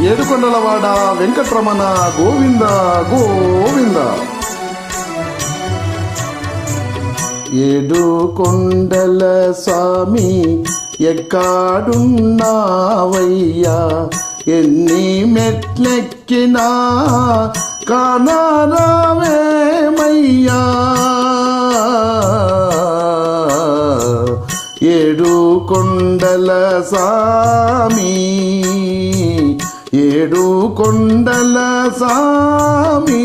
ఏడుకొండలవాడ వెంకట్రమణ గోవింద గోవింద. ఏడు కొండల స్వామి ఎక్కాడున్నావయ్యా? ఎన్ని మెట్లెక్కినా కానారావేమయ్యా ఏడు కొండల సామి ఏడు కొండల సామి.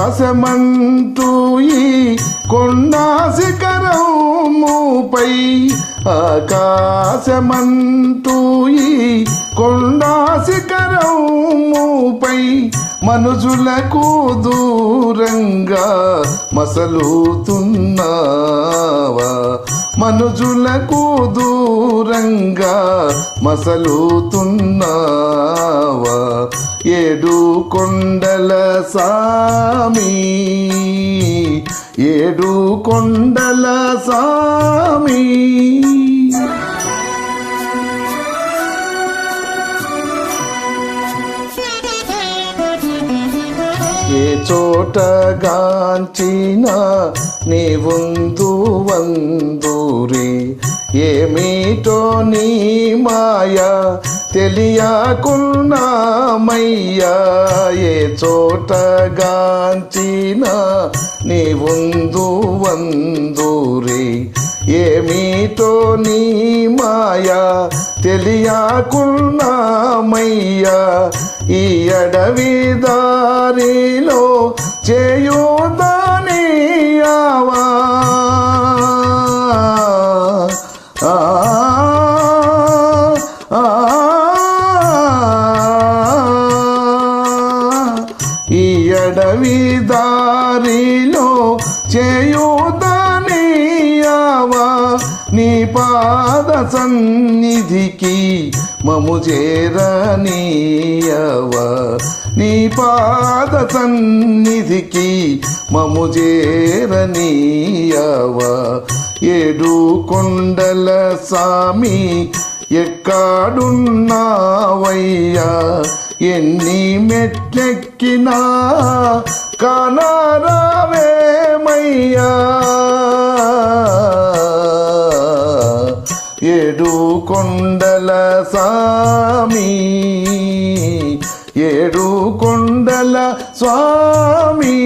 ఆకాశమంటూ ఈ కొండా శిఖరముపై ఆకాశమంటూ ఈ కొండా శిఖరముపై మనుజులకు దూరంగా మసలుతున్నావా? మనుజులకు దూరంగా మసలుతున్నావా? ఏడు కొండల సామి ఏడు కొండల సామి. ఏ చోట గాంచిన నీ వందు వందూరి ఏమిటో నీ మాయా తెలియకున్నామయ్యా ఏ చోట గాంచిన నీ వందు వందూరి ఏమిటో నీ మాయా తెలియకున్నామయ్యా ఈ అడవి దారిలో చేయుదానియావా ఆ, ఈ అడవి దారిలో చేయుదానియావా నీ పాద సన్నిధికి మము చేరనీయవా? నీ పాద సన్నిధికి మము చేరనీయవా? ఏడు కొండల సామి ఎక్కాడున్నావయ్యా? ఎన్ని మెట్లెక్కినా కానారావేమయ్యా? ఏడు కొండల సామి ఏడు కొండల స్వామి